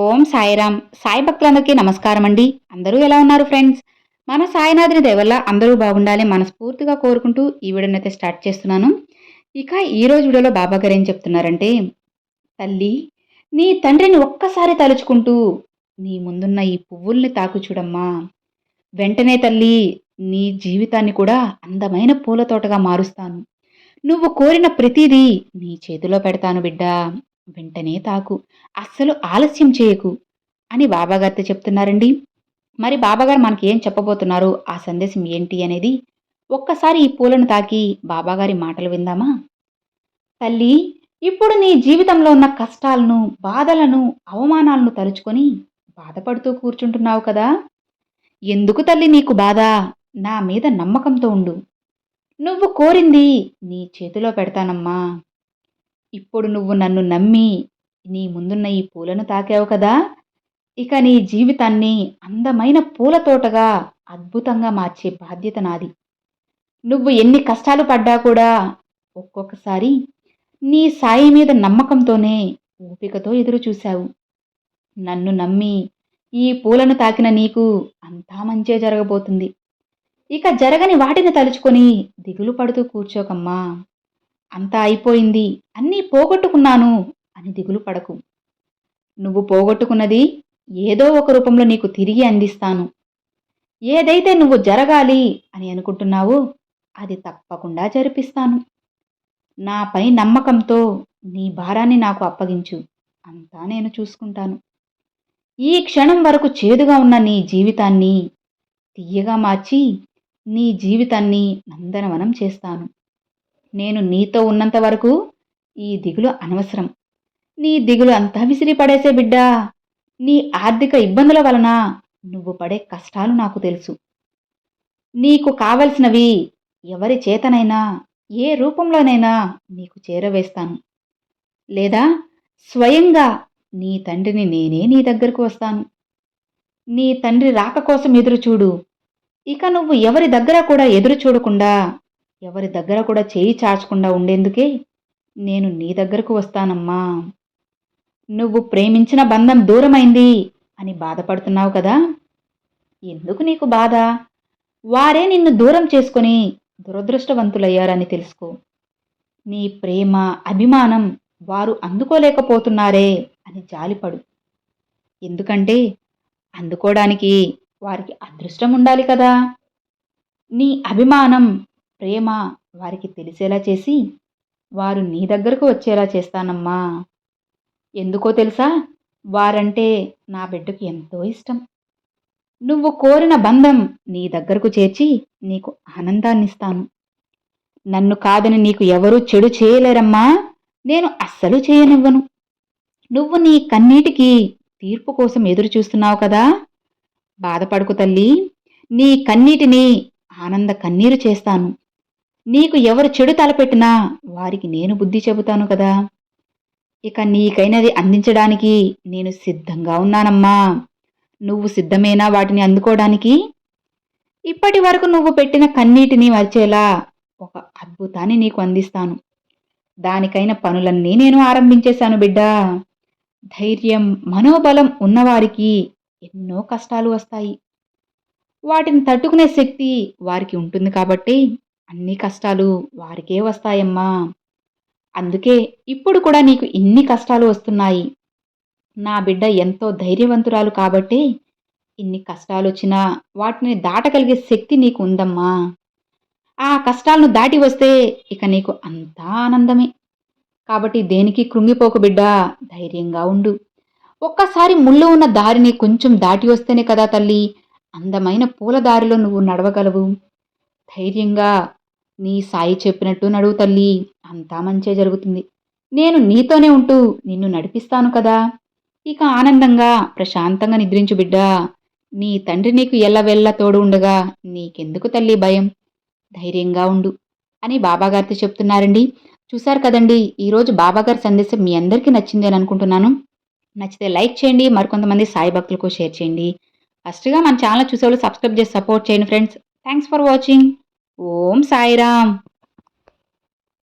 ఓం సాయిరామ్. సాయి భక్తులందరికీ నమస్కారం అండి. అందరూ ఎలా ఉన్నారు ఫ్రెండ్స్? మన సాయినాథుని దయవల్ల అందరూ బాగుండాలి మనస్ఫూర్తిగా కోరుకుంటూ ఈ వీడియోని అయితే స్టార్ట్ చేస్తున్నాను. ఇక ఈ రోజు వీడియోలో బాబా గారు ఏం చెప్తున్నారంటే తల్లి నీ తండ్రిని ఒక్కసారి తలుచుకుంటూ నీ ముందున్న ఈ పువ్వుల్ని తాకు చూడమ్మా. వెంటనే తల్లి నీ జీవితాన్ని కూడా అందమైన పూల తోటగా మారుస్తాను. నువ్వు కోరిన ప్రతిదీ నీ చేతిలో పెడతాను బిడ్డా. వెంటనే తాకు. అస్సలు ఆలస్యం చేయకు అని బాబాగారితో చెప్తున్నారండి. మరి బాబాగారు మనకి ఏం చెప్పబోతున్నారు? ఆ సందేశం ఏంటి అనేది ఒక్కసారి ఈ పూలను తాకి బాబాగారి మాటలు విందామా? తల్లి ఇప్పుడు నీ జీవితంలో ఉన్న కష్టాలను బాధలను అవమానాలను తలుచుకొని బాధపడుతూ కూర్చుంటున్నావు కదా? ఎందుకు తల్లి నీకు బాధ? నా మీద నమ్మకంతో ఉండు. నువ్వు కోరింది నీ చేతిలో పెడతానమ్మా. ఇప్పుడు నువ్వు నన్ను నమ్మి నీ ముందున్న ఈ పూలను తాకావు కదా? ఇక నీ జీవితాన్ని అందమైన పూల తోటగా అద్భుతంగా మార్చే బాధ్యత నాది. నువ్వు ఎన్ని కష్టాలు పడ్డా కూడా ఒక్కొక్కసారి నీ సాయి మీద నమ్మకంతోనే ఓపికతో ఎదురు చూశావు. నన్ను నమ్మి ఈ పూలను తాకిన నీకు అంతా మంచే జరగబోతుంది. ఇక జరగని వాటిని తలుచుకొని దిగులు పడుతూ కూర్చోకమ్మా. అంతా అయిపోయింది అన్నీ పోగొట్టుకున్నాను అని దిగులు పడకు. నువ్వు పోగొట్టుకున్నది ఏదో ఒక రూపంలో నీకు తిరిగి అందిస్తాను. ఏదైతే నువ్వు జరగాలి అని అనుకుంటున్నావో అది తప్పకుండా జరిపిస్తాను. నాపై నమ్మకంతో నీ భారాన్ని నాకు అప్పగించు. అంతా నేను చూసుకుంటాను. ఈ క్షణం వరకు చేదుగా ఉన్న నీ జీవితాన్ని తీయగా మార్చి నీ జీవితాన్ని నందనవనం చేస్తాను. నేను నీతో ఉన్నంత వరకు ఈ దిగులు అనవసరం. నీ దిగులు అంతా విసిరి పడేసే బిడ్డా. నీ ఆర్థిక ఇబ్బందుల వలన నువ్వు పడే కష్టాలు నాకు తెలుసు. నీకు కావలసినవి ఎవరి చేతనైనా ఏ రూపంలోనైనా నీకు చేరవేస్తాను. లేదా స్వయంగా నీ తండ్రిని నేనే నీ దగ్గరకు వస్తాను. నీ తండ్రి రాక కోసం ఎదురుచూడు. ఇక నువ్వు ఎవరి దగ్గర కూడా ఎదురు చూడకుండా ఎవరి దగ్గర కూడా చేయి చాచకుండా ఉండేందుకే నేను నీ దగ్గరకు వస్తానమ్మా. నువ్వు ప్రేమించిన బంధం దూరమైంది అని బాధపడుతున్నావు కదా? ఎందుకు నీకు బాధ? వారే నిన్ను దూరం చేసుకొని దురదృష్టవంతులయ్యారని తెలుసుకో. నీ ప్రేమ అభిమానం వారు అందుకోలేకపోతున్నారే అని జాలిపడు. ఎందుకంటే అందుకోవడానికి వారికి అదృష్టం ఉండాలి కదా. నీ అభిమానం ప్రేమ వారికి తెలిసేలా చేసి వారు నీ దగ్గరకు వచ్చేలా చేస్తానమ్మా. ఎందుకో తెలుసా? వారంటే నా బిడ్డకు ఎంతో ఇష్టం. నువ్వు కోరిన బంధం నీ దగ్గరకు చేర్చి నీకు ఆనందాన్నిస్తాను. నన్ను కాదని నీకు ఎవరూ చెడు చేయలేరమ్మా. నేను అస్సలు చేయనివ్వను. నువ్వు నీ కన్నీటికి తీర్పు కోసం ఎదురు చూస్తున్నావు కదా? బాధపడుకు తల్లి. నీ కన్నీటిని ఆనంద కన్నీరు చేస్తాను. నీకు ఎవరు చెడు తలపెట్టినా వారికి నేను బుద్ధి చెబుతాను కదా. ఇక నీకైనది అందించడానికి నేను సిద్ధంగా ఉన్నానమ్మా. నువ్వు సిద్ధమేనా వాటిని అందుకోవడానికి? ఇప్పటి వరకు నువ్వు పెట్టిన కన్నీటిని మరిచేలా ఒక అద్భుతాన్ని నీకు అందిస్తాను. దానికైన పనులన్నీ నేను ఆరంభించేశాను బిడ్డా. ధైర్యం మనోబలం ఉన్నవారికి ఎన్నో కష్టాలు వస్తాయి. వాటిని తట్టుకునే శక్తి వారికి ఉంటుంది కాబట్టి అన్ని కష్టాలు వారికే వస్తాయమ్మా. అందుకే ఇప్పుడు కూడా నీకు ఇన్ని కష్టాలు వస్తున్నాయి. నా బిడ్డ ఎంతో ధైర్యవంతురాలు కాబట్టి ఇన్ని కష్టాలు వచ్చినా వాటిని దాటగలిగే శక్తి నీకు ఉందమ్మా ఆ కష్టాలను దాటి వస్తే ఇక నీకు అంతా ఆనందమే. కాబట్టి దేనికి కృంగిపోకు బిడ్డ ధైర్యంగా ఉండు. ఒక్కసారి ముళ్ళు ఉన్న దారిని కొంచెం దాటి వస్తేనే కదా తల్లి అందమైన పూల దారిలో నువ్వు నడవగలవు. ధైర్యంగా నీ సాయి చెప్పినట్టు నడువు తల్లి. అంతా మంచే జరుగుతుంది. నేను నీతోనే ఉంటూ నిన్ను నడిపిస్తాను కదా. ఇక ఆనందంగా ప్రశాంతంగా నిద్రించు బిడ్డా. నీ తండ్రి నీకు ఎల్లవెల్ల తోడు ఉండగా నీకెందుకు తల్లి భయం? ధైర్యంగా ఉండు అని బాబాగారితో చెప్తున్నారండి. చూశారు కదండి ఈరోజు బాబాగారి సందేశం మీ అందరికీ నచ్చింది అని అనుకుంటున్నాను. నచ్చితే లైక్ చేయండి మరికొంతమంది సాయి భక్తులకు షేర్ చేయండి. ఫస్ట్గా మన ఛానల్ చూసేవాళ్ళు సబ్స్క్రైబ్ చేసి సపోర్ట్ చేయండి friends. Thanks for watching. Om Sairam.